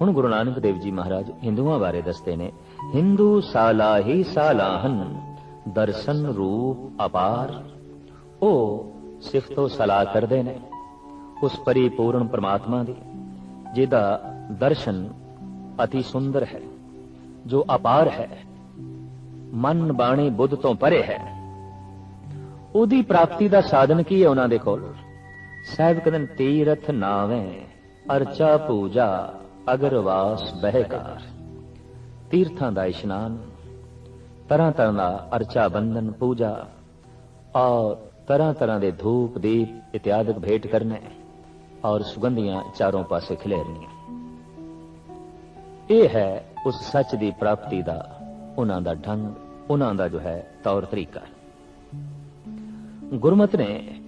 ਹੁਣ ਗੁਰੂ ਨਾਨਕ ਦੇਵ ਜੀ ਮਹਾਰਾਜ ਹਿੰਦੂਆਂ ਬਾਰੇ ਦੱਸਦੇ ਨੇ, ਹਿੰਦੂ ਸਾਲਾਹੀ ਸਾਲਾਹਨ, ਦਰਸ਼ਨ ਰੂਪ ਅਪਾਰ। ਉਹ ਸਿਫਤੋ ਸਲਾਹ ਕਰਦੇ ਨੇ, ਉਸ ਪਰਿਪੂਰਨ ਪ੍ਰਮਾਤਮਾ ਦੀ, ਜਿਹਦਾ ਦਰਸ਼ਨ ਅਤੀ ਸੁੰਦਰ ਹੈ, ਜੋ ਅਪਾਰ ਹੈ, ਮਨ ਬਾਣੀ ਬੁੱਧ ਤੋਂ ਪਰੇ ਹੈ। ਉਹਦੀ ਪ੍ਰਾਪਤੀ ਦਾ ਸਾਧਨ ਕੀ ਹੈ ਉਹਨਾਂ ਦੇ ਕੋਲ? ਸਾਹਿਬ ਕਹਿੰਦੇ ਤੀਰਥ ਨਾਵੇਂ, ਅਰਚਾ ਪੂਜਾ ਅਗਰਵਾਸ ਬਹਿਕਾਰ, ਤੀਰਥਾਂ ਦਾ ਇਸ਼ਨਾਨ, ਤਰ੍ਹਾਂ ਤਰ੍ਹਾਂ ਦਾ ਅਰਚਾ ਬੰਦਨ ਪੂਜਾ ਔਰ ਤਰ੍ਹਾਂ ਤਰ੍ਹਾਂ ਦੇ ਧੂਪ, ਦੀਪ ਇਤਿਆਦਿਕ ਭੇਟ ਕਰਨੇ ਔਰ ਸੁਗੰਧੀਆਂ ਚਾਰੋਂ ਪਾਸੇ ਖਿਲੇਰਨੀਆਂ। ਇਹ ਹੈ ਉਸ ਸੱਚ ਦੀ ਪ੍ਰਾਪਤੀ ਦਾ ਉਹਨਾਂ ਦਾ ਢੰਗ, ਉਹਨਾਂ ਦਾ ਜੋ ਹੈ ਤੌਰ ਤਰੀਕਾ। ਗੁਰਮਤ ਨੇ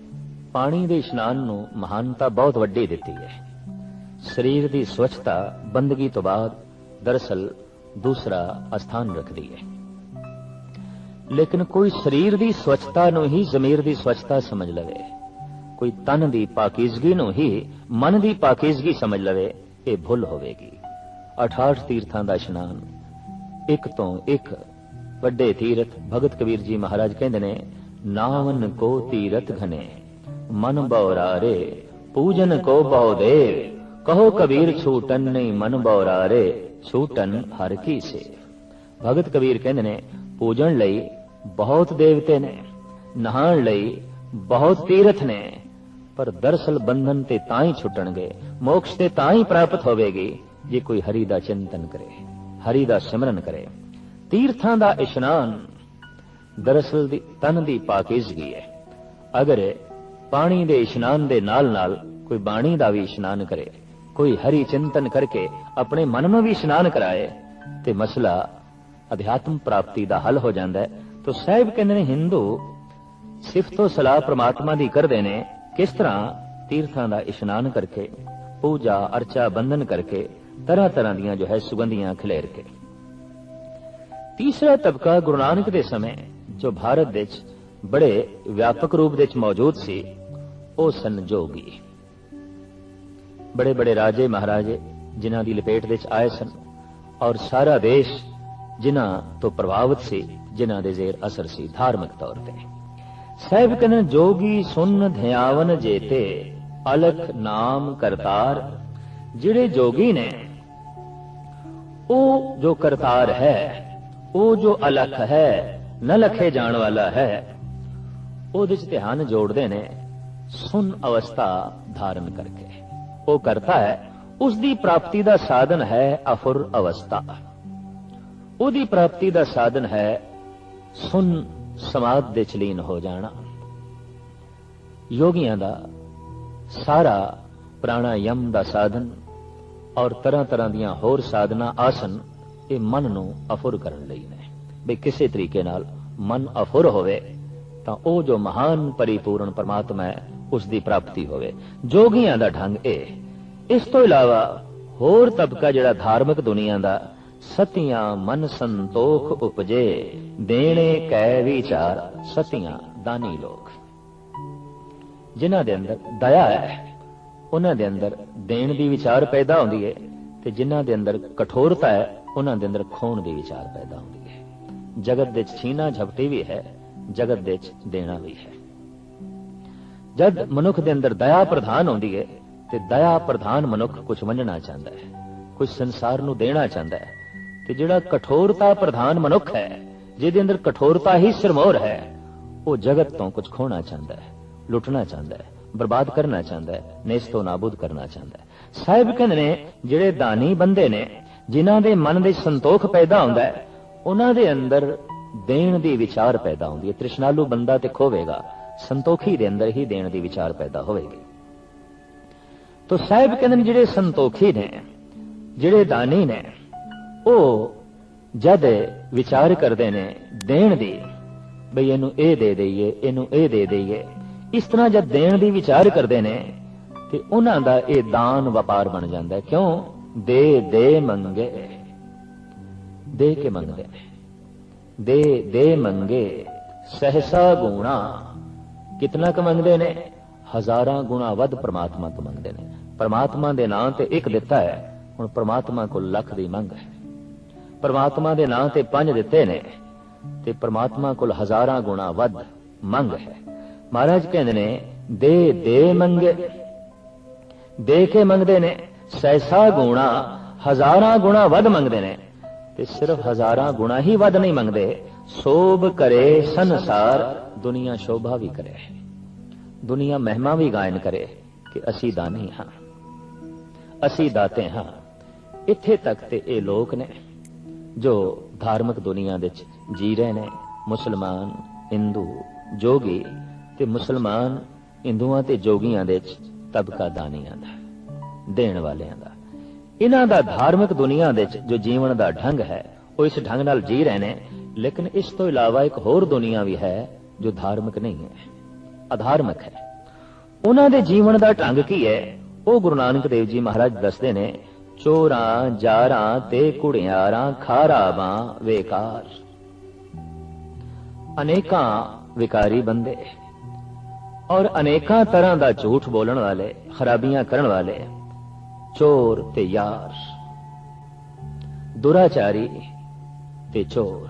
ਪਾਣੀ ਦੇ ਇਸ਼ਨਾਨ ਨੂੰ ਮਹਾਨਤਾ ਬਹੁਤ ਵੱਡੀ ਦਿੱਤੀ ਹੈ। ਸਰੀਰ ਦੀ ਸਵੱਛਤਾ ਬੰਦਗੀ ਤੋਂ ਬਾਅਦ ਦਰਅਸਲ ਦੂਸਰਾ ਸਥਾਨ ਰੱਖਦੀ ਹੈ। ਲੇਕਿਨ ਕੋਈ ਸਰੀਰ ਦੀ ਸਵੱਛਤਾ ਨੂੰ ਹੀ ਜ਼ਮੀਰ ਦੀ ਸਵੱਛਤਾ ਸਮਝ ਲਵੇ। ਕੋਈ ਤਨ ਦੀ ਪਾਕੀਜ਼ਗੀ ਨੂੰ ਹੀ ਮਨ ਦੀ ਪਾਕੀਜ਼ਗੀ ਸਮਝ ਲਵੇ, ਇਹ ਭੁੱਲ ਹੋਵੇਗੀ। 68 ਤੀਰਥਾਂ ਦਾ ਇਸ਼ਨਾਨ, ਇੱਕ ਤੋਂ ਇੱਕ ਵੱਡੇ ਤੀਰਥ ਭਗਤ ਕਬੀਰ ਜੀ ਮਹਾਰਾਜ ਕਹਿੰਦੇ ਨੇ, ਨਾਵਨ ਕੋ ਤੀਰਥ ਘਨੇ, ਮਨ ਬਉਰਾਰੇ ਪੂਜਨ ਕੋ ਬਹੁ ਦੇਵ ਕਹੋ ਕਬੀਰ ਛੂਟਨ ਨਹੀਂ ਮਨ ਬਉਰਾਰੇ ਛੂਟਨ ਹਰ ਕੀ ਸੇ। ਭਗਤ ਕਬੀਰ ਕਹਿੰਦੇ ਨੇ, ਪੂਜਣ ਲਈ ਬਹੁਤ ਦੇਵਤੇ ਨੇ ਨਹਾਣ ਲਈ ਬਹੁਤ ਤੀਰਥ ਨੇ, ਪਰ ਦਰਸਲ ਬੰਧਨ ਤੇ ਤਾਂ ਹੀ ਛੁੱਟਣਗੇ, ਮੋਕਸ਼ ਤੇ ਤਾਂ ਹੀ ਪ੍ਰਾਪਤ ਹੋਵੇਗੀ, ਜੇ ਕੋਈ ਹਰੀ ਦਾ ਚਿੰਤਨ ਕਰੇ, ਹਰੀ ਦਾ ਸਿਮਰਨ ਕਰੇ। ਤੀਰਥਾਂ ਦਾ ਇਸ਼ਨਾਨ ਦਰਅਸਲ ਦੀ ਤਨ ਦੀ ਪਾਕੀਜ਼ਗੀ ਹੈ। ਅਗਰ ਪਾਣੀ ਦੇ ਇਸ਼ਨਾਨ ਦੇ ਨਾਲ ਨਾਲ ਕੋਈ ਬਾਣੀ ਦਾ ਵੀ ਇਸ਼ਨਾਨ ਕਰੇ ਕੋਈ ਹਰੀ ਚਿੰਤਨ ਕਰਕੇ ਆਪਣੇ ਮਨ ਨੂੰ ਵੀ ਇਸ਼ਨਾਨ ਕਰਾਏ ਤੇ ਮਸਲਾ ਅਧਿਆਤਮ ਪ੍ਰਾਪਤੀ ਦਾ ਹੱਲ ਹੋ ਜਾਂਦਾ ਹੈ। ਤੋ ਸਾਹਿਬ ਕਹਿੰਦੇ ਨੇ, ਹਿੰਦੂ ਸਿਫਤੋ ਸਲਾਹ ਪ੍ਰਮਾਤਮਾ ਦੀ ਕਰਦੇ ਨੇ, ਕਿਸ ਤਰ੍ਹਾਂ ਤੀਰਥਾਂ ਦਾ ਇਸ਼ਨਾਨ ਕਰਕੇ, ਪੂਜਾ, ਅਰਚਾ, ਬੰਧਨ ਕਰਕੇ, ਤਰ੍ਹਾਂ ਤਰ੍ਹਾਂ ਦੀਆਂ ਜੋ ਹੈ ਸੁਗੰਧੀਆਂ ਖਿਲੇਰ ਕੇ? ਤੀਸਰਾ ਤਬਕਾ ਗੁਰੂ ਨਾਨਕ ਦੇ ਸਮੇਂ, ਜੋ ਭਾਰਤ ਵਿੱਚ ਬੜੇ ਵਿਆਪਕ ਰੂਪ ਵਿੱਚ ਮੌਜੂਦ ਸੀ, ਉਹ ਸਨ ਬੜੇ ਬੜੇ ਰਾਜੇ ਮਹਾਰਾਜੇ ਜਿਨ੍ਹਾਂ ਦੀ ਲਪੇਟ ਵਿੱਚ ਆਏ ਸਨ ਔਰ ਸਾਰਾ ਦੇਸ਼ ਜਿਨ੍ਹਾਂ ਤੋਂ ਪ੍ਰਭਾਵਿਤ ਸੀ, ਜਿਨ੍ਹਾਂ ਦੇ ਜ਼ੇਰ ਅਸਰ ਸੀ ਧਾਰਮਿਕ ਤੌਰ ਤੇ। ਸਾਹਿਬ ਕਹਿੰਦੇ ਜੋਗੀ ਸੁਨ ਧਿਆਵਨ ਜੇਤੇ, ਅਲਖ ਨਾਮ ਕਰਤਾਰ। ਜਿਹੜੇ ਜੋਗੀ ਨੇ, ਉਹ ਜੋ ਕਰਤਾਰ ਹੈ, ਉਹ ਜੋ ਅਲਖ ਹੈ, ਨ ਲਖੇ ਜਾਣ ਵਾਲਾ ਹੈ, ਉਹਦੇ ਚ ਧਿਆਨ ਜੋੜਦੇ ਨੇ ਸੁਨ ਅਵਸਥਾ ਧਾਰਨ ਕਰਕੇ। ਉਹ ਕਰਤਾ ਹੈ ਉਸ ਦੀ ਪ੍ਰਾਪਤੀ ਦਾ ਸਾਧਨ ਹੈ ਅਫੁਰ ਅਵਸਥਾ। ਉਹਦੀ ਪ੍ਰਾਪਤੀ ਦਾ ਸਾਧਨ ਹੈ, ਸੁਨ ਸਮਾਧ ਦੇ ਚਲੀਨ ਹੋ ਜਾਣਾ। ਯੋਗੀਆਂ ਦਾ ਸਾਰਾ ਪ੍ਰਾਣਾਯਮ ਦਾ ਸਾਧਨ ਔਰ ਤਰ੍ਹਾਂ ਤਰ੍ਹਾਂ ਦੀਆਂ ਹੋਰ ਸਾਧਨਾ ਆਸਨ ਇਹ ਮਨ ਨੂੰ ਅਫੁਰ ਕਰਨ ਲਈ ਨੇ। ਵੀ ਕਿਸੇ ਤਰੀਕੇ ਨਾਲ ਮਨ ਅਫੁਰ ਹੋਵੇ, ਤਾਂ ਉਹ ਜੋ ਮਹਾਨ, ਪਰਿਪੂਰਨ ਪਰਮਾਤਮਾ ਹੈ ਉਸ ਦੀ ਪ੍ਰਾਪਤੀ ਹੋਵੇ। ਜੋਗੀਆਂ ਦਾ ਢੰਗ ਇਹ। ਇਸ ਤੋਂ ਇਲਾਵਾ ਹੋਰ ਤਬਕਾ ਜਿਹੜਾ ਧਾਰਮਿਕ ਦੁਨੀਆ ਦਾ, ਸਤੀਆਂ ਮਨ ਸੰਤੋਖ ਉਪਜੇ, ਦੇਣੇ ਕੈ ਵਿਚਾਰ, ਸਤੀਆਂ ਦਾਨੀ ਲੋਕ। ਜਿਨ੍ਹਾਂ ਦੇ ਅੰਦਰ ਦਇਆ ਹੈ, ਉਹਨਾਂ ਦੇ ਅੰਦਰ ਦੇਣ ਦੀ ਵਿਚਾਰ ਪੈਦਾ ਹੁੰਦੀ ਹੈ ਤੇ ਜਿਨ੍ਹਾਂ ਦੇ ਅੰਦਰ ਕਠੋਰਤਾ ਹੈ, ਉਹਨਾਂ ਦੇ ਅੰਦਰ ਖੋਣ ਦੀ ਵਿਚਾਰ ਪੈਦਾ ਹੁੰਦੀ ਹੈ। ਜਗਤ ਦੇ ਛੀਨਾ ਝਪਟੀ ਵੀ ਹੈ, ਜਗਤ ਦੇ ਚ ਦੇਣਾ ਵੀ ਹੈ। ਜਦ ਮਨੁੱਖ ਦੇ ਅੰਦਰ ਦਇਆ ਪ੍ਰਧਾਨ ਹੁੰਦੀ ਹੈ ਤੇ ਦਇਆ ਪ੍ਰਧਾਨ ਮਨੁੱਖ ਕੁਝ ਵੰਡਣਾ ਚਾਹੁੰਦਾ ਹੈ ਕੁਝ ਸੰਸਾਰ ਨੂੰ ਦੇਣਾ ਚਾਹੁੰਦਾ ਹੈ, ਤੇ ਜਿਹੜਾ ਕਠੋਰਤਾ ਪ੍ਰਧਾਨ ਮਨੁੱਖ ਹੈ, ਜਿਹਦੇ ਅੰਦਰ ਕਠੋਰਤਾ ਹੀ ਸਿਰਮੌਰ ਹੈ, ਉਹ ਜਗਤ ਤੋਂ ਕੁਝ ਖੋਣਾ ਚਾਹੁੰਦਾ ਹੈ, ਲੁੱਟਣਾ ਚਾਹੁੰਦਾ ਹੈ, ਬਰਬਾਦ ਕਰਨਾ ਚਾਹੁੰਦਾ ਹੈ ਨੇਸਤੋ ਨਾਬੂਦ ਕਰਨਾ ਚਾਹੁੰਦਾ ਹੈ। ਸਾਹਿਬ ਕਹਿੰਦੇ ਨੇ, ਜਿਹੜੇ ਦਾਨੀ ਬੰਦੇ ਨੇ, ਜਿਨ੍ਹਾਂ ਦੇ ਮਨ ਵਿੱਚ ਸੰਤੋਖ ਪੈਦਾ ਹੁੰਦਾ ਹੈ, ਉਹਨਾਂ ਦੇ ਅੰਦਰ ਦੇਣ ਦੀ ਵਿਚਾਰ ਪੈਦਾ ਹੁੰਦੀ ਹੈ, ਤ੍ਰਿਸ਼ਨਾਲੂ ਬੰਦਾ ਤੇ ਖੋਵੇਗਾ। ਸੰਤੋਖੀ ਦੇ ਅੰਦਰ ਹੀ ਦੇਣ ਦੀ ਵਿਚਾਰ ਪੈਦਾ ਹੋਵੇਗੀ। ਤੋ ਸਾਹਿਬ ਕਹਿੰਦੇ ਨੇ ਜਿਹੜੇ ਸੰਤੋਖੀ ਨੇ, ਜਿਹੜੇ ਦਾਨੀ ਨੇ, ਉਹ ਜਦ ਵਿਚਾਰ ਕਰਦੇ ਨੇ ਦੇਣ ਦੀ, ਬਈ ਇਹਨੂੰ ਇਹ ਦੇ ਦਈਏ, ਇਹਨੂੰ ਇਹ ਦੇ ਦਈਏ, ਇਸ ਤਰ੍ਹਾਂ ਜਦ ਦੇਣ ਦੀ ਵਿਚਾਰ ਕਰਦੇ ਨੇ, ਤੇ ਉਹਨਾਂ ਦਾ ਇਹ ਦਾਨ ਵਪਾਰ ਬਣ ਜਾਂਦਾ ਹੈ। ਕਿਉਂ? ਦੇ ਦੇ ਮੰਗੇ। ਦੇ ਕੇ ਮੰਗਦੇ ਨੇ। ਦੇ ਦੇ ਮੰਗੇ। ਸਹਸਾ ਗੁਣਾ। ਕਿਤਨਾ ਕੁ ਮੰਗਦੇ ਨੇ? ਹਜ਼ਾਰਾਂ ਗੁਣਾ ਵੱਧ ਪ੍ਰਮਾਤਮਾ ਤੋਂ ਮੰਗਦੇ ਨੇ। ਪ੍ਰਮਾਤਮਾ ਦੇ ਨਾਂ ਤੇ ਇੱਕ ਦਿੱਤਾ ਹੈ, ਹੁਣ ਪ੍ਰਮਾਤਮਾ ਕੋਲ ਲੱਖ ਦੀ ਮੰਗ ਹੈ। ਪ੍ਰਮਾਤਮਾ ਦੇ ਨਾਂ ਤੇ ਪੰਜ ਦਿੱਤੇ ਨੇ ਤੇ ਪ੍ਰਮਾਤਮਾ ਕੋਲ ਹਜ਼ਾਰਾਂ ਗੁਣਾ ਵੱਧ ਮੰਗ ਹੈ। ਮਹਾਰਾਜ ਕਹਿੰਦੇ ਨੇ, ਦੇ ਦੇ ਮੰਗੇ। ਦੇ ਕੇ ਮੰਗਦੇ ਨੇ, ਸੈਸਾ ਗੁਣਾ, ਹਜ਼ਾਰਾਂ ਗੁਣਾ ਵੱਧ ਮੰਗਦੇ ਨੇ। ਤੇ ਸਿਰਫ ਹਜ਼ਾਰਾਂ ਗੁਣਾ ਹੀ ਵੱਧ ਨਹੀਂ ਮੰਗਦੇ। ਸੋਭ ਕਰੇ ਸੰਸਾਰ। ਦੁਨੀਆ ਸ਼ੋਭਾ ਵੀ ਕਰੇ। ਦੁਨੀਆ ਮਹਿਮਾ ਵੀ ਗਾਇਨ ਕਰੇ ਕਿ ਅਸੀਂ ਦਾਨੀ ਹਾਂ। ਅਸੀਂ ਦਾਤੇ ਹਾਂ। ਇੱਥੇ ਤੱਕ ਤੇ ਇਹ ਲੋਕ ਨੇ ਜੋ ਧਾਰਮਿਕ ਦੁਨੀਆ ਦੇ ਵਿੱਚ ਜੀ ਰਹੇ ਨੇ। ਮੁਸਲਮਾਨ, ਹਿੰਦੂ, ਜੋਗੀ ਤੇ ਮੁਸਲਮਾਨ ਹਿੰਦੂਆਂ ਤੇ ਜੋਗੀਆਂ ਦੇ ਵਿੱਚ ਤਬਕਾ ਦਾਨੀਆਂ ਦਾ, ਦੇਣ ਵਾਲਿਆਂ ਦਾ। ਇਹਨਾਂ ਦਾ ਧਾਰਮਿਕ ਦੁਨੀਆ ਦੇ ਵਿੱਚ ਜੋ ਜੀਵਨ ਦਾ ਢੰਗ ਹੈ, ਉਹ ਇਸ ਢੰਗ ਨਾਲ ਜੀ ਰਹੇ ਨੇ। ਲੇਕਿਨ ਇਸ ਤੋਂ ਇਲਾਵਾ ਇੱਕ ਹੋਰ ਦੁਨੀਆ ਵੀ ਹੈ ਜੋ ਧਾਰਮਿਕ ਨਹੀਂ ਹੈ, ਅਧਾਰਮਿਕ ਹੈ। ਉਹਨਾਂ ਦੇ ਜੀਵਨ ਦਾ ਢੰਗ ਕੀ ਹੈ? ਉਹ ਗੁਰੂ ਨਾਨਕ ਦੇਵ ਜੀ ਮਹਾਰਾਜ ਦੱਸਦੇ ਨੇ, ਚੋਰਾਂ, ਜਾਰਾਂ ਤੇ ਕੁੜਿਆਰਾਂ ਖਾਰਾਵਾਂ, ਵੇਕਾਰ। ਅਨੇਕਾਂ ਵਿਕਾਰੀ ਬੰਦੇ ਔਰ ਅਨੇਕਾਂ ਤਰ੍ਹਾਂ ਦਾ ਝੂਠ ਬੋਲਣ ਵਾਲੇ, ਖਰਾਬੀਆਂ ਕਰਨ ਵਾਲੇ, ਚੋਰ ਤੇ ਯਾਰ, ਦੁਰਾਚਾਰੀ ਤੇ ਚੋਰ।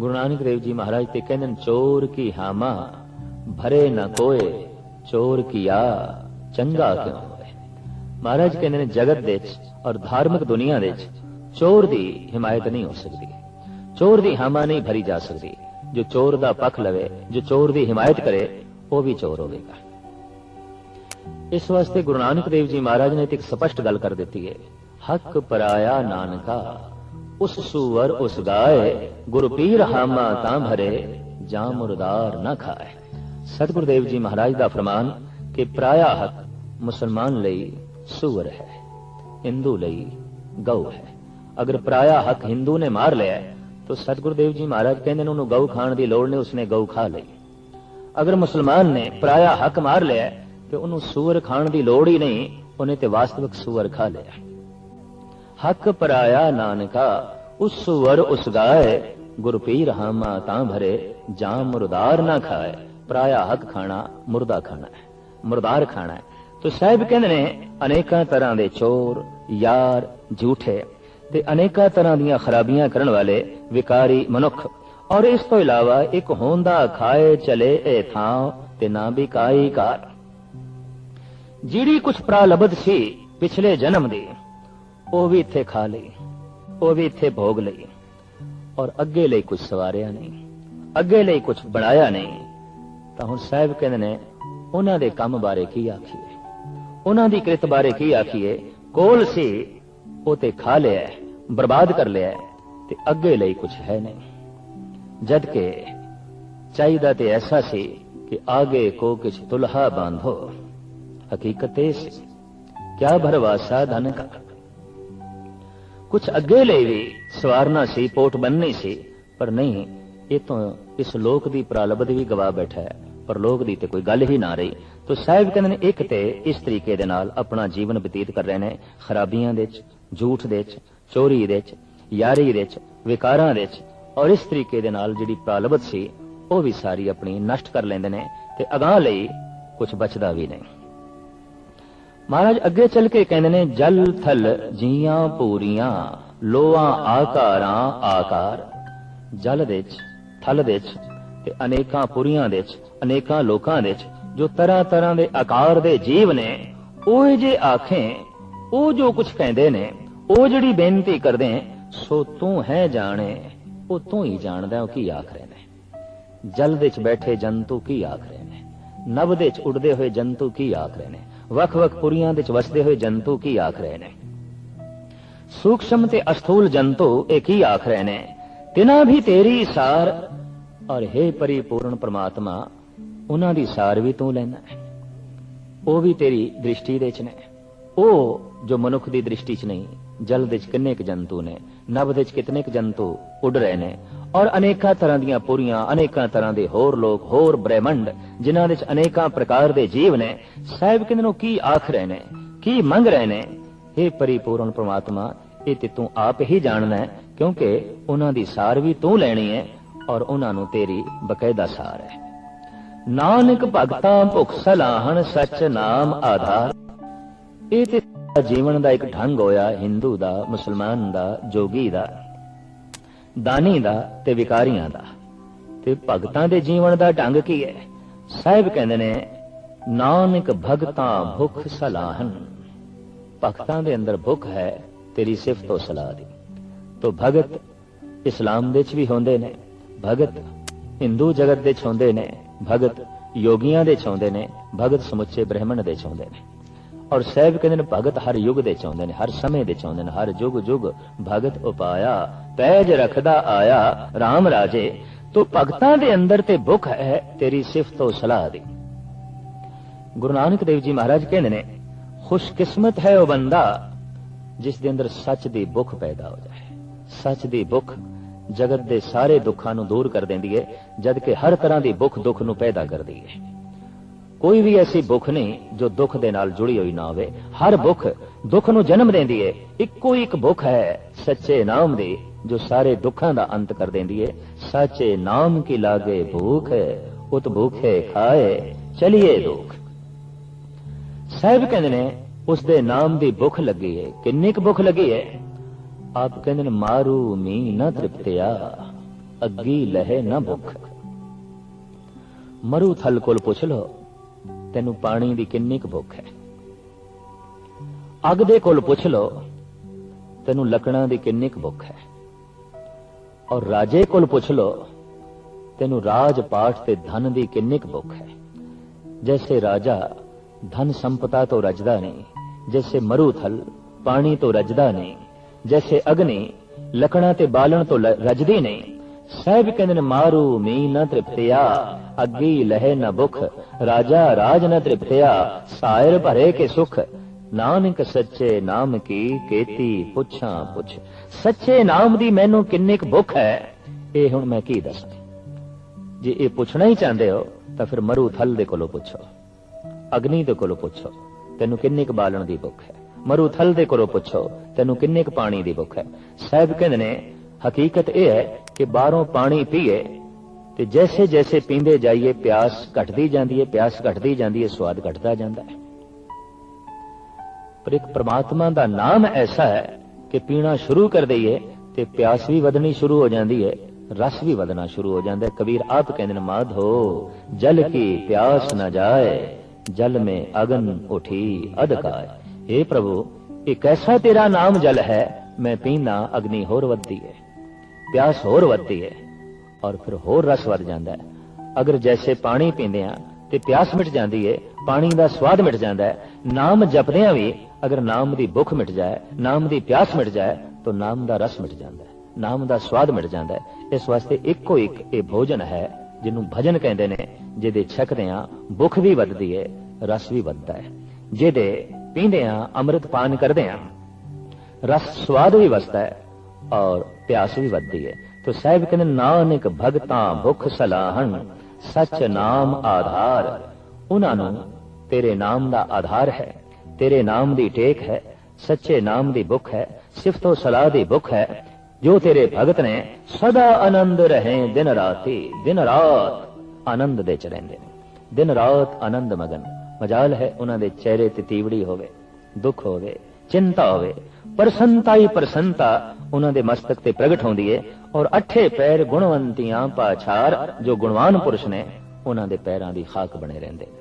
ਗੁਰੂ ਨਾਨਕ ਦੇਵ ਜੀ ਮਹਾਰਾਜ ਤੇ ਕਹਿੰਦੇ ਨੇ ਚੋਰ ਕੀ ਹਾਮਾ ਭਰੇ ਨਾ ਕੋਏ ਚੋਰ ਕੀਆ ਚੰਗਾ ਕਿਉ ਹੋਏ ਮਹਾਰਾਜ ਕਹਿੰਦੇ ਨੇ ਜਗਤ ਦੇ ਵਿੱਚ ਔਰ ਧਾਰਮਿਕ ਦੁਨੀਆ ਦੇ ਵਿੱਚ ਚੋਰ ਦੀ ਹਿਮਾਇਤ ਨਹੀਂ ਹੋ ਸਕਦੀ ਚੋਰ ਦੀ ਹਾਮਾ ਨਹੀਂ ਭਰੀ ਜਾ ਸਕਦੀ ਜੋ ਚੋਰ ਦਾ ਪੱਖ ਲਵੇ ਜੋ ਚੋਰ ਦੀ ਹਿਮਾਇਤ ਕਰੇ ਉਹ ਵੀ ਚੋਰ ਹੋਵੇਗਾ ਇਸ ਵਾਸਤੇ ਗੁਰੂ ਨਾਨਕ ਦੇਵ ਜੀ ਮਹਾਰਾਜ ਨੇ ਇੱਕ ਸਪਸ਼ਟ ਗੱਲ ਕਰ ਦਿੱਤੀ ਹੈ ਹੱਕ ਪਰਾਇਆ ਨਾਨਕਾ ਉਸ ਸੂਵਰ ਉਸ ਗਾਏ, ਗੁਰ ਪੀਰ ਹਾਮਾ ਤਾਂ ਭਰੇ ਜਾਂ ਮੁਰਦਾਰ ਨਾ ਖਾਏ। ਸਤਿਗੁਰ ਦੇਵ ਜੀ ਮਹਾਰਾਜ ਦਾ ਫਰਮਾਨ ਕਿ ਪ੍ਰਾਇਆ ਹੱਕ ਮੁਸਲਮਾਨ ਲਈ ਸੂਰ ਹੈ, ਹਿੰਦੂ ਲਈ ਗਊ ਹੈ। ਅਗਰ ਪ੍ਰਾਇਆ ਹੱਕ ਹਿੰਦੂ ਨੇ ਮਾਰ ਲਿਆ, ਤਾਂ ਸਤਿਗੁਰ ਦੇਵ ਜੀ ਮਹਾਰਾਜ ਕਹਿੰਦੇ ਨੇ ਉਹਨੂੰ ਗਊ ਖਾਣ ਦੀ ਲੋੜ ਨਹੀਂ, ਉਸਨੇ ਗਊ ਖਾ ਲਈ। ਅਗਰ ਮੁਸਲਮਾਨ ਨੇ ਪ੍ਰਾਇਆ ਹੱਕ ਮਾਰ ਲਿਆ, ਤੇ ਉਹਨੂੰ ਸੂਰ ਖਾਣ ਦੀ ਲੋੜ ਹੀ ਨਹੀਂ, ਉਹਨੇ ਤੇ ਵਾਸਤਵਿਕ ਸੂਰ ਖਾ ਲਿਆ। ਹੱਕ ਪਰਾਇਆ ਨਾਨਕਾ, ਉਸ ਸੂਰ ਉਸ ਗਾਏ। ਗੁਰਪੀਰ ਹਾਮਾ ਤਾਂ ਭਰੇ, ਜਾਂ ਮੁਰਦਾਰ ਨਾ ਖਾਏ। ਪਰਾਇਆ ਹੱਕ ਖਾਣਾ, ਮੁਰਦਾ ਖਾਣਾ ਹੈ, ਮੁਰਦਾਰ ਖਾਣਾ ਹੈ। ਤੋ ਸਾਹਿਬ ਕਹਿੰਦੇ ਨੇ, ਅਨੇਕਾਂ ਤਰ੍ਹਾਂ ਦੇ ਚੋਰ, ਯਾਰ, ਝੂਠੇ ਤੇ ਅਨੇਕਾਂ ਤਰ੍ਹਾਂ ਦੀਆਂ ਖਰਾਬੀਆਂ ਕਰਨ ਵਾਲੇ ਵਿਕਾਰੀ ਮਨੁੱਖ। ਔਰ ਇਸ ਤੋਂ ਇਲਾਵਾ ਇੱਕ ਹੋਂਦਾ ਖਾਏ ਚਲੇ ਇਹ ਥਾਂ, ਤੇ ਨਾ ਵੀ ਕਾਈ ਕਾਰ ਜਿਹੜੀ ਕੁਛ ਪ੍ਰਾਲਬਧ ਸੀ ਪਿਛਲੇ ਜਨਮ ਦੀ ਉਹ ਵੀ ਇੱਥੇ ਖਾ ਲਈ, ਉਹ ਵੀ ਇੱਥੇ ਭੋਗ ਲਈ ਔਰ ਅੱਗੇ ਲਈ ਕੁਝ ਸਵਾਰਿਆ ਨਹੀਂ, ਅੱਗੇ ਲਈ ਕੁਝ ਬਣਾਇਆ ਨਹੀਂ, ਤਾਂ ਹੁਣ ਸਾਹਿਬ ਕਹਿੰਦੇ ਨੇ, ਉਹਨਾਂ ਦੇ ਕੰਮ ਬਾਰੇ ਕੀ ਆਖੀਏ? ਉਹਨਾਂ ਦੀ ਕਿਰਤ ਬਾਰੇ ਕੀ ਆਖੀਏ? ਕੋਲ ਸੀ, ਉਹ ਤੇ ਖਾ ਲਿਆ, ਬਰਬਾਦ ਕਰ ਲਿਆ ਤੇ ਅੱਗੇ ਲਈ ਕੁਝ ਹੈ ਨਹੀਂ। ਜਦ ਕਿ ਚਾਹੀਦਾ ਤੇ ਐਸਾ ਸੀ ਕਿ ਆਗੇ ਕੋ ਕਿਛ ਤੁਲਹਾ ਬਾਂਧੋ, ਹਕੀਕਤ ਇਹ ਸੀ, ਕਿਆ ਭਰਵਾਸਾ ਧਨ ਕਾ? ਕੁਝ ਅੱਗੇ ਲਈ ਵੀ ਸਵਾਰਨਾ ਸੀ ਪੋਟ ਬੰਨਣੀ ਸੀ ਪਰ ਨਹੀਂ ਇਹ ਤਾਂ ਇਸ ਲੋਕ ਦੀ ਪ੍ਰਾਲਬਧ ਵੀ ਗਵਾ ਬੈਠਾ ਹੈ ਪਰ ਲੋਕ ਦੀ ਤੇ ਕੋਈ ਗੱਲ ਹੀ ਨਾ ਰਹੀ ਤੋ ਸਾਹਿਬ ਕਹਿੰਦੇ ਨੇ ਇੱਕ ਤੇ ਇਸ ਤਰੀਕੇ ਦੇ ਨਾਲ ਆਪਣਾ ਜੀਵਨ ਬਤੀਤ ਕਰ ਰਹੇ ਨੇ ਖਰਾਬੀਆਂ ਦੇ ਵਿੱਚ ਝੂਠ ਦੇ ਵਿੱਚ ਚੋਰੀ ਦੇ ਵਿੱਚ ਯਾਰੀ ਦੇ ਵਿੱਚ ਵਿਕਾਰਾਂ ਦੇ ਵਿੱਚ ਔਰ ਇਸ ਤਰੀਕੇ ਦੇ ਨਾਲ ਜਿਹੜੀ ਪ੍ਰਾਲਬਧ ਸੀ ਉਹ ਵੀ ਸਾਰੀ ਆਪਣੀ ਨਸ਼ਟ ਕਰ ਲੈਂਦੇ ਨੇ ਤੇ ਅਗਾਹ ਲਈ ਕੁਝ ਬਚਦਾ ਵੀ ਨਹੀਂ ਮਹਾਰਾਜ, ਅੱਗੇ ਚੱਲ ਕੇ ਕਹਿੰਦੇ ਨੇ, ਜਲ, ਥਲ, ਜੀਆਂ, ਪੂਰੀਆਂ ਲੋਆਂ ਆਕਾਰਾਂ, ਆਕਾਰ। ਜਲ ਦੇ ਵਿੱਚ, ਥਲ ਦੇ ਵਿੱਚ ਤੇ ਅਨੇਕਾਂ ਪੁਰੀਆਂ ਦੇ ਵਿੱਚ, ਅਨੇਕਾਂ ਲੋਕਾਂ ਦੇ ਵਿੱਚ, ਜੋ ਤਰ੍ਹਾਂ ਤਰ੍ਹਾਂ ਦੇ ਆਕਾਰ ਦੇ ਜੀਵ ਨੇ, ਉਹ ਜੇ ਆਖੇ, ਉਹ ਜੋ ਕੁਝ ਕਹਿੰਦੇ ਨੇ, ਉਹ ਜਿਹੜੀ ਬੇਨਤੀ ਕਰਦੇ ਸੋ ਤੂੰ ਹੈ ਜਾਣੇ, ਉਹ ਤੂੰ ਹੀ ਜਾਣਦਾ ਉਹ ਕੀ ਆਖ ਰਹੇ ਨੇ। ਜਲ ਦੇ ਵਿੱਚ ਬੈਠੇ ਜੰਤੂ ਕੀ ਆਖ ਰਹੇ ਨੇ? ਨਭ ਦੇ ਵਿੱਚ ਉੱਡਦੇ ਹੋਏ ਜੰਤੂ ਕੀ ਆਖ ਰਹੇ ਨੇ? ਵੱਖ-ਵੱਖ ਪੁਰੀਆਂ ਵਿੱਚ ਵਸਦੇ ਹੋਏ ਜੰਤੂ ਕੀ ਆਖ ਰਹੇ ਨੇ? ਸੂਖਸ਼ਮ ਤੇ ਅਸਥੂਲ ਜੰਤੂ ਇਹ ਕੀ ਆਖ ਰਹੇ ਨੇ? ਤਿਨਾਂ ਵੀ ਤੇਰੀ ਸਾਰ, ਔਰ ਹੈ ਪਰਿਪੂਰਨ ਪ੍ਰਮਾਤਮਾ, ਉਹਨਾਂ ਦੀ ਸਾਰ ਵੀ ਤੂੰ ਲੈਣਾ ਹੈ। ਉਹ ਵੀ ਤੇਰੀ ਦ੍ਰਿਸ਼ਟੀ ਦੇ ਚ ਨੇ। ਉਹ ਜੋ ਮਨੁੱਖ ਦੀ ਦ੍ਰਿਸ਼ਟੀ ਚ ਨਹੀਂ, ਜਲ ਦੇ ਚ ਕਿੰਨੇ ਕੁ ਜੰਤੂ ਨੇ, ਨਭ ਦੇ ਚ ਕਿਤਨੇ ਕੁ ਜੰਤੂ ਉੱਡ ਰਹੇ ਨੇ ਔਰ ਅਨੇਕਾਂ ਤਰ੍ਹਾਂ ਦੀਆਂ ਪੁਰੀਆਂ, ਅਨੇਕਾਂ ਤਰ੍ਹਾਂ ਦੇ ਹੋਰ ਲੋਕ, ਹੋਰ ਬ੍ਰਹਿਮੰਡ, ਜਿਨ੍ਹਾਂ ਵਿੱਚ ਅਨੇਕਾਂ ਪ੍ਰਕਾਰ ਦੇ ਜੀਵ ਨੇ। ਸਾਹਿਬ ਕਹਿੰਦੇ ਨੂੰ ਕੀ ਆਖ ਰਹੇ ਨੇ? ਕੀ ਮੰਗ ਰਹੇ ਨੇ? ਇਹ ਪਰਿਪੂਰਨ ਪ੍ਰਮਾਤਮਾ, ਇਹ ਤੇ ਤੂੰ ਆਪ ਹੀ ਜਾਣਨਾ ਹੈ, ਕਿਉਂਕਿ ਉਹਨਾਂ ਦੀ ਸਾਰ ਵੀ ਤੂੰ ਲੈਣੀ ਹੈ ਔਰ ਉਹਨਾਂ ਨੂੰ ਤੇਰੀ ਬਕਾਇਦਾ ਸਾਰ ਹੈ। ਨਾਨਕ ਭਗਤਾਂ ਭੁਖ ਸਲਾਹਣ ਸੱਚ ਨਾਮ ਆਧਾਰ। ਇਹ ਤੇ ਜੀਵਨ ਦਾ ਇੱਕ ਢੰਗ ਹੋਇਆ, ਹਿੰਦੂ ਦਾ, ਮੁਸਲਮਾਨ ਦਾ, ਜੋਗੀ ਦਾ। ਦਾਨੀ ਦਾ ਤੇ ਵਿਕਾਰੀਆਂ ਦਾ। ਤੇ ਭਗਤਾਂ ਦੇ ਜੀਵਨ ਦਾ ਢੰਗ ਕੀ ਹੈ? ਸਾਹਿਬ ਕਹਿੰਦੇ ਨੇ, ਨਾਨਕ ਭਗਤਾਂ ਭੁਖ ਸਲਾਹਨ। ਭਗਤਾਂ ਦੇ ਅੰਦਰ ਭੁਖ ਹੈ, ਤੇਰੀ ਸਿਫਤ ਤੋਂ ਸਲਾਹ ਦੀ। ਤੋ ਭਗਤ ਇਸਲਾਮ ਦੇ ਚ ਵੀ ਹੁੰਦੇ ਨੇ, ਭਗਤ ਹਿੰਦੂ ਜਗਤ ਦੇ ਚ ਹੁੰਦੇ ਨੇ, ਭਗਤ ਯੋਗੀਆਂ ਦੇ ਚ ਹੁੰਦੇ ਨੇ, ਭਗਤ ਸਮੁੱਚੇ ਬ੍ਰਹਮਣ ਦੇ ਚ ਹੁੰਦੇ ਨੇ। ਔਰ ਸਹਿਬ ਕਹਿੰਦੇ ਨੇ, ਭਗਤ ਹਰ ਯੁੱਗ ਦੇ ਚਾਹੁੰਦੇ ਨੇ, ਹਰ ਸਮੇਂ ਦੇ ਚਾਹੁੰਦੇ ਨੇ, ਹਰ ਯੁੱਗ ਯੁੱਗ ਭਗਤ ਉਪਾਇਆ, ਪੈਜ ਰਖਦਾ ਆਇਆ RAM ਰਾਜੇ, ਤੋ ਭਗਤਾਂ ਦੇ ਅੰਦਰ ਤੇ ਭੁੱਖ ਹੈ, ਤੇਰੀ ਸਿਫਤ ਤੋਂ ਸਲਾਹ ਦੀ। ਗੁਰੂ ਨਾਨਕ ਦੇਵ ਜੀ ਮਹਾਰਾਜ ਕਹਿੰਦੇ ਨੇ, ਖੁਸ਼ਕਿਸਮਤ ਹੈ ਉਹ ਬੰਦਾ ਜਿਸ ਦੇ ਅੰਦਰ ਸੱਚ ਦੀ ਭੁੱਖ ਪੈਦਾ ਹੋ ਜਾਏ। ਸੱਚ ਦੀ ਭੁੱਖ ਜਗਤ ਦੇ ਸਾਰੇ ਦੁੱਖਾਂ ਨੂੰ ਦੂਰ ਕਰ ਦਿੰਦੀ ਹੈ ਜਦ ਕਿ ਹਰ ਤਰ੍ਹਾਂ ਦੀ ਭੁੱਖ ਦੁੱਖ ਨੂੰ ਪੈਦਾ ਕਰਦੀ ਹੈ। ਕੋਈ ਵੀ ਐਸੀ ਭੁੱਖ ਨਹੀਂ ਜੋ ਦੁੱਖ ਦੇ ਨਾਲ ਜੁੜੀ ਹੋਈ ਨਾ ਹੋਵੇ। ਹਰ ਭੁੱਖ ਦੁੱਖ ਨੂੰ ਜਨਮ ਦਿੰਦੀ ਹੈ ਇੱਕੋ ਇੱਕ ਭੁੱਖ ਹੈ ਸੱਚੇ ਨਾਮ ਦੀ ਜੋ ਸਾਰੇ ਦੁੱਖਾਂ ਦਾ ਅੰਤ ਕਰ ਦਿੰਦੀ ਹੈ ਸੱਚੇ ਨਾਮ ਕੀ ਲਾਗੇ ਭੂਖ, ਉਤ ਭੂਖੇ ਖਾਏ, ਚਲਿਏ ਦੁੱਖ। ਸਾਹਿਬ ਕਹਿੰਦੇ ਨੇ, ਉਸ ਦੇ ਨਾਮ ਦੀ ਭੁੱਖ ਲੱਗੀ ਹੈ ਕਿੰਨੀ ਕੁ ਭੁੱਖ ਲੱਗੀ ਹੈ ਆਪ ਕਹਿੰਦੇ ਨੇ, ਮਾਰੂ ਮੀ ਨਾ ਤ੍ਰਿਪਤਿਆ, ਅੱਗੀ ਲਹੇ ਨਾ ਭੁੱਖ। ਮਰੂ ਥਲ ਕੋਲ ਪੁੱਛ ਲੋ ਤੈਨੂੰ ਪਾਣੀ ਦੀ ਕਿੰਨੀ ਕੁ ਭੁੱਖ ਹੈ। ਅੱਗ ਦੇ ਕੋਲ ਪੁੱਛ ਲਓ, ਤੈਨੂੰ ਲੱਕੜਾਂ ਦੀ ਕਿੰਨੀ ਕੁ ਭੁੱਖ ਹੈ। ਔਰ ਰਾਜੇ ਕੋਲ ਪੁੱਛ ਲੋ ਤੈਨੂੰ ਰਾਜ ਪਾਠ ਤੇ ਧਨ ਦੀ ਕਿੰਨੀ ਕੁ ਭੁੱਖ ਹੈ। ਜੈਸੇ ਰਾਜਾ ਧਨ ਸੰਪਤਾ ਤੋਂ ਰਜਦਾ ਨਹੀਂ, ਜੈਸੇ ਮਰੂਥਲ ਪਾਣੀ ਤੋਂ ਰਜਦਾ ਨਹੀਂ, ਜੈਸੇ ਅਗਨੀ ਲੱਕੜਾਂ ਤੇ ਬਾਲਣ ਤੋਂ ਲ- ਰਜਦੀ ਨਹੀਂ ਸਾਹਿਬ ਕਹਿੰਦੇ ਨੇ, ਮਾਰੂ ਮੀ ਨਾ ਤ੍ਰਿਪਤਿਆ, ਅੱਗੀ ਲਹਿ ਨਾ ਭੁਖ, ਰਾਜਾ ਰਾਜ ਨਾ ਤ੍ਰਿਪਤਿਆ, ਸਾਇਰ ਭਰੇ ਕੇ ਸੁਖ, ਨਾਨਕ ਸੱਚੇ ਨਾਮ ਕੀ ਕੇਤੀ ਪੁੱਛਾਂ ਪੁੱਛ, ਸੱਚੇ ਨਾਮ ਦੀ ਮੈਨੂੰ ਕਿੰਨੀ ਕੁ ਭੁੱਖ ਹੈ? ਇਹ ਹੁਣ ਮੈਂ ਕੀ ਦੱਸਾਂ? ਜੇ ਇਹ ਪੁੱਛਣਾ ਹੀ ਚਾਹੁੰਦੇ ਹੋ, ਤਾਂ ਫਿਰ ਮਰੂ ਥਲ ਦੇ ਕੋਲੋਂ ਪੁੱਛੋ, ਅਗਨੀ ਦੇ ਕੋਲੋਂ ਪੁੱਛੋ, ਤੈਨੂੰ ਕਿੰਨੇ ਕੁ ਬਾਲਣ ਦੀ ਭੁੱਖ ਹੈ? ਮਰੂ ਥਲ ਦੇ ਕੋਲੋਂ ਪੁੱਛੋ, ਤੈਨੂੰ ਕਿੰਨੇ ਕੁ ਪਾਣੀ ਦੀ ਭੁੱਖ ਹੈ? ਸਾਹਿਬ ਕਹਿੰਦੇ ਨੇ, ਹਕੀਕਤ ਇਹ ਹੈ ਕਿ ਬਾਹਰੋਂ ਪਾਣੀ ਪੀਏ ਤੇ ਜੈਸੇ ਜੈਸੇ ਪੀਂਦੇ ਜਾਈਏ, ਪਿਆਸ ਘਟਦੀ ਜਾਂਦੀ ਹੈ ਪਿਆਸ ਘਟਦੀ ਜਾਂਦੀ ਹੈ ਸਵਾਦ ਘਟਦਾ ਜਾਂਦਾ ਹੈ ਪਰ ਇੱਕ ਪ੍ਰਮਾਤਮਾ ਦਾ ਨਾਮ ਐਸਾ ਹੈ ਕਿ ਪੀਣਾ ਸ਼ੁਰੂ ਕਰ ਦਈਏ ਤੇ ਪਿਆਸ ਵੀ ਵਧਣੀ ਸ਼ੁਰੂ ਹੋ ਜਾਂਦੀ ਹੈ ਰਸ ਵੀ ਵਧਣਾ ਸ਼ੁਰੂ ਹੋ ਜਾਂਦਾ ਹੈ ਕਬੀਰ ਆਪ ਕਹਿੰਦੇ ਨੇ, ਮਾਧੋ, ਜਲ ਕੀ ਪਿਆਸ ਨਾ ਜਾਏ, ਜਲ ਮੇ ਅਗਨ ਉਠੀ ਅਧਕਾਏ। हे ਪ੍ਰਭੂ ਇਹ ਕੈਸਾ ਤੇਰਾ ਨਾਮ ਜਲ ਹੈ, ਮੈਂ ਪੀਣਾ ਅਗਨੀ ਹੋਰ ਵੱਧਦੀ ਹੈ ਪਿਆਸ ਹੋਰ ਵੱਧਦੀ ਹੈ ਔਰ ਫਿਰ ਹੋਰ ਰਸ ਵੱਧ ਜਾਂਦਾ ਹੈ ਅਗਰ ਜੈਸੇ ਪਾਣੀ ਪੀਂਦੇ ਆ ਤੇ ਪਿਆਸ ਮਿਟ ਜਾਂਦੀ ਹੈ ਪਾਣੀ ਦਾ ਸਵਾਦ ਮਿਟ ਜਾਂਦਾ ਹੈ ਨਾਮ ਜਪਦਿਆਂ ਵੀ ਅਗਰ ਨਾਮ ਦੀ ਭੁੱਖ ਮਿਟ ਜਾਏ, ਨਾਮ ਦੀ ਪਿਆਸ ਮਿਟ ਜਾਏ, ਤਾਂ ਨਾਮ ਦਾ ਰਸ ਮਿਟ ਜਾਂਦਾ ਹੈ ਨਾਮ ਦਾ ਸਵਾਦ ਮਿਟ ਜਾਂਦਾ ਹੈ ਇਸ ਵਾਸਤੇ ਇੱਕੋ ਇੱਕ ਇਹ ਭੋਜਨ ਹੈ ਜਿਹਨੂੰ ਭਜਨ ਕਹਿੰਦੇ ਨੇ, ਜਿਹਦੇ ਛਕਦੇ ਆ ਭੁੱਖ ਵੀ ਵੱਧਦੀ ਹੈ ਰਸ ਵੀ ਵੱਧਦਾ ਹੈ ਜਿਹਦੇ ਪੀਂਦੇ ਆ ਅੰਮ੍ਰਿਤ ਪਾਨ ਕਰਦੇ ਆ, ਰਸ ਸਵਾਦ ਵੀ ਵਸਦਾ ਹੈ ਔਰ ਪਿਆਸ ਵੀ ਵੱਧਦੀ ਹੈ ਤੋ ਸਾਹਿਬ ਕਹਿੰਦੇ ਨਾਨਕ ਭਗਤਾਂ ਭੁਖ ਸਲਾਹਣ ਸੱਚ ਨਾਮ ਆਧਾਰ ਉਹਨਾਂ ਨੂੰ ਤੇਰੇ ਨਾਮ ਦਾ ਆਧਾਰ ਹੈ ਤੇਰੇ ਨਾਮ ਦੀ ਟੇਕ ਹੈ ਸੱਚੇ ਨਾਮ ਦੀ ਭੁੱਖ ਹੈ ਸਿਫਤੋ ਸਲਾਹ ਦੀ ਭੁੱਖ ਹੈ ਜੋ ਤੇਰੇ ਭਗਤ ਨੇ ਸਦਾ ਆਨੰਦ ਰਹੇ ਦਿਨ ਰਾਤੀ ਦਿਨ ਰਾਤ ਆਨੰਦ ਦੇ ਚ ਰਹਿੰਦੇ ਨੇ ਦਿਨ ਰਾਤ ਆਨੰਦ ਮਗਨ ਮਜਾਲ ਹੈ ਉਹਨਾਂ ਦੇ ਚਿਹਰੇ ਤੇ ਤੀਵੜੀ ਹੋਵੇ ਦੁੱਖ ਹੋਵੇ ਚਿੰਤਾ ਹੋਵੇ ਪ੍ਰਸੰਤਾ ਹੀ ਪ੍ਰਸੰਤਾ ਉਹਨਾਂ ਦੇ ਮਸਤਕ ਤੇ ਪ੍ਰਗਟ ਹੁੰਦੀ ਹੈ ਔਰ ਅਠੇ ਪੈਰ ਗੁਣਵੰਤੀਆਂ ਪਾਛਾਰ ਜੋ ਗੁਣਵਾਨ ਪੁਰਸ਼ ਨੇ, ਉਹਨਾਂ ਦੇ ਪੈਰਾਂ ਦੀ ਖਾਕ ਬਣੇ ਰਹਿੰਦੇ ਨੇ।